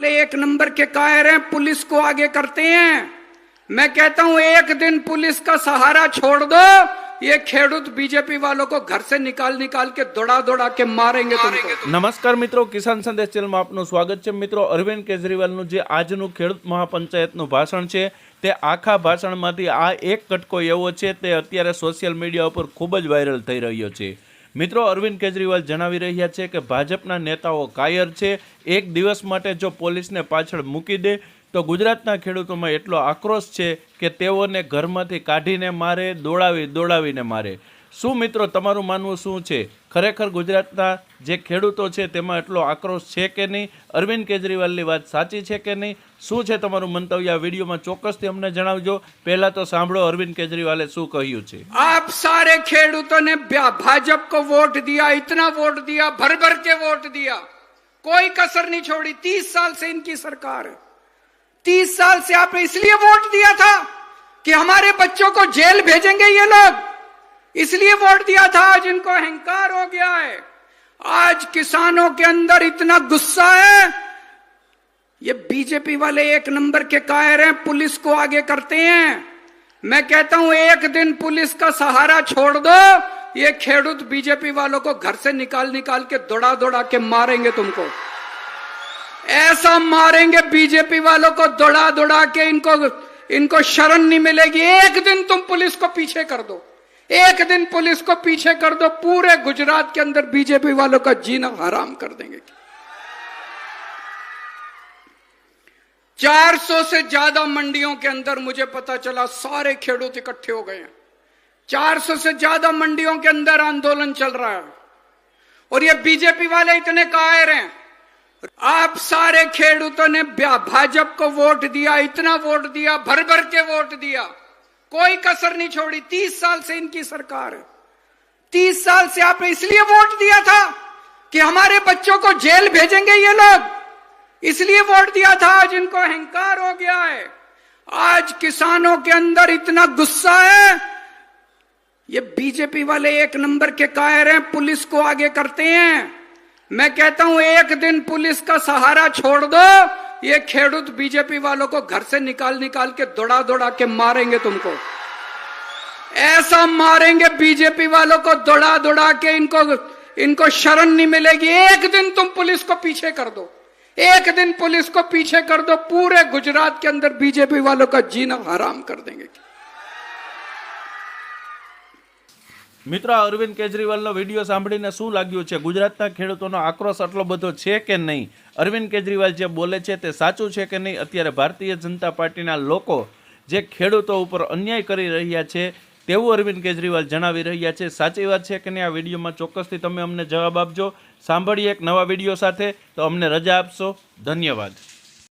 वाले एक नंबर के कायर हैं पुलिस को आगे करते हैं मैं कहता हूं एक दिन पुलिस का सहारा छोड़ दो ये खेडूत बीजेपी वालों को घर से निकाल निकाल के दौड़ा दौड़ा के मारेंगे तुमको નમસ્કાર મિત્રો કિસાન સંદેશ ચેનલમાં આપનું સ્વાગત છે મિત્રો અરવિંદ કેજરીવાલનું જે આજનું ખેડૂત મહાપંચાયતનું ભાષણ છે તે આખા ભાષણમાંથી આ એક કટકો એવો છે તે અત્યારે સોશિયલ મીડિયા ઉપર ખૂબ જ વાયરલ થઈ રહ્યો છે મિત્રો, અરવિંદ કેજરીવાલ જણાવી રહ્યા છે કે ભાજપના નેતાઓ કાયર છે. એક દિવસ માટે જો પોલીસને પાછળ મૂકી દે, તો ગુજરાતના ખેડૂતોમાં એટલો આક્રોશ છે કે તેઓને ઘરમાંથી કાઢીને મારે, દોડાવી, દોડાવીને મારે. શું મિત્રો તમારું માનવું શું છે ખરેખર ગુજરાતના જે ખેડૂતો છે તેમાં એટલો આક્રોશ છે કે નહીં અરવિંદ કેજરીવાલની વાત સાચી છે કે નહીં શું છે તમારું મંતવ્ય આ વિડીયોમાં ચોક્કસથી અમને જણાવજો પહેલા તો સાંભળો અરવિંદ કેજરીવાલે શું કહ્યું છે आप सारे खेडूतों ने ब्या- भाजपा को वोट दिया इतना वोट दिया भर भर के वोट दिया कोई कसर नहीं छोड़ी तीस साल से इनकी सरकार है तीस साल से आपने इसलिए वोट दिया था कि हमारे बच्चों को जेल भेजेंगे ये लोग इसलिए वोट दिया था, आज इनको अहंकार हो गया है। आज किसानों के अंदर इतना गुस्सा है। ये बीजेपी वाले एक नंबर के कायर हैं, पुलिस को आगे करते हैं। मैं कहता हूँ, एक दिन पुलिस का सहारा छोड़ दो। ये खेडूत बीजेपी वालों को घर से निकाल निकाल के दौड़ा दौड़ा के मारेंगे तुमको। ऐसा मारेंगे बीजेपी वालों को दौड़ा दौड़ा के इनको इनको शरण नहीं मिलेगी। एक दिन तुम पुलिस को पीछे कर दो। एक दिन पुलिस को पीछे कर दो, पूरे गुजरात के अंदर बीजेपी वालों का जीना हराम कर देंगे। 400 से ज़्यादा मंडियों के अंदर मुझे पता चला सारे खेडूत इकट्ठे हो गए हैं। 400 से ज़्यादा मंडियों के अंदर आंदोलन चल रहा है। और ये बीजेपी वाले इतने कायर हैं। आप सारे खेडूतों ने भाजपा को वोट दिया, इतना वोट दिया भर भर के वोट दिया। कोई कसर नहीं छोड़ी। तीस साल से इनकी सरकार है। तीस साल से आपने इसलिए वोट दिया था कि हमारे बच्चों को जेल भेजेंगे ये लोग। इसलिए वोट दिया था, आज इनको अहंकार हो गया है। आज किसानों के अंदर इतना गुस्सा है। ये बीजेपी वाले एक नंबर के कायर हैं, पुलिस को आगे करते हैं। मैं कहता हूँ, एक दिन पुलिस का सहारा छोड़ दो। ये खेडूत बीजेपी वालों को घर से निकाल निकाल के दौड़ा दौड़ा के मारेंगे तुमको। ऐसा मारेंगे बीजेपी वालों को दौड़ा दौड़ा के इनको इनको शरण नहीं मिलेगी। एक दिन तुम पुलिस को पीछे कर दो। एक दिन पुलिस को पीछे कर दो। पूरे गुजरात के अंदर बीजेपी वालों का जीना हराम कर देंगे। મિત્રો અરવિંદ કેજરીવાલનો વીડિયો સાંભળીને શું લાગ્યું છે? ગુજરાતના ખેડૂતોનો આક્રોશ આટલો બધો છે કે નહીં? અરવિંદ કેજરીવાલ જે બોલે છે તે સાચું છે કે નહીં? અત્યારે ભારતીય જનતા પાર્ટીના લોકો જે ખેડૂતો ઉપર અન્યાય કરી રહ્યા છે, તેવું અરવિંદ કેજરીવાલ જણાવી રહ્યા છે. સાચી વાત છે કે નહીં? આ વિડીયોમાં ચોક્કસથી તમે અમને જવાબ આપજો. સાંભળીએ એક નવા વીડિયો સાથે. તો અમને રજા આપશો. ધન્યવાદ.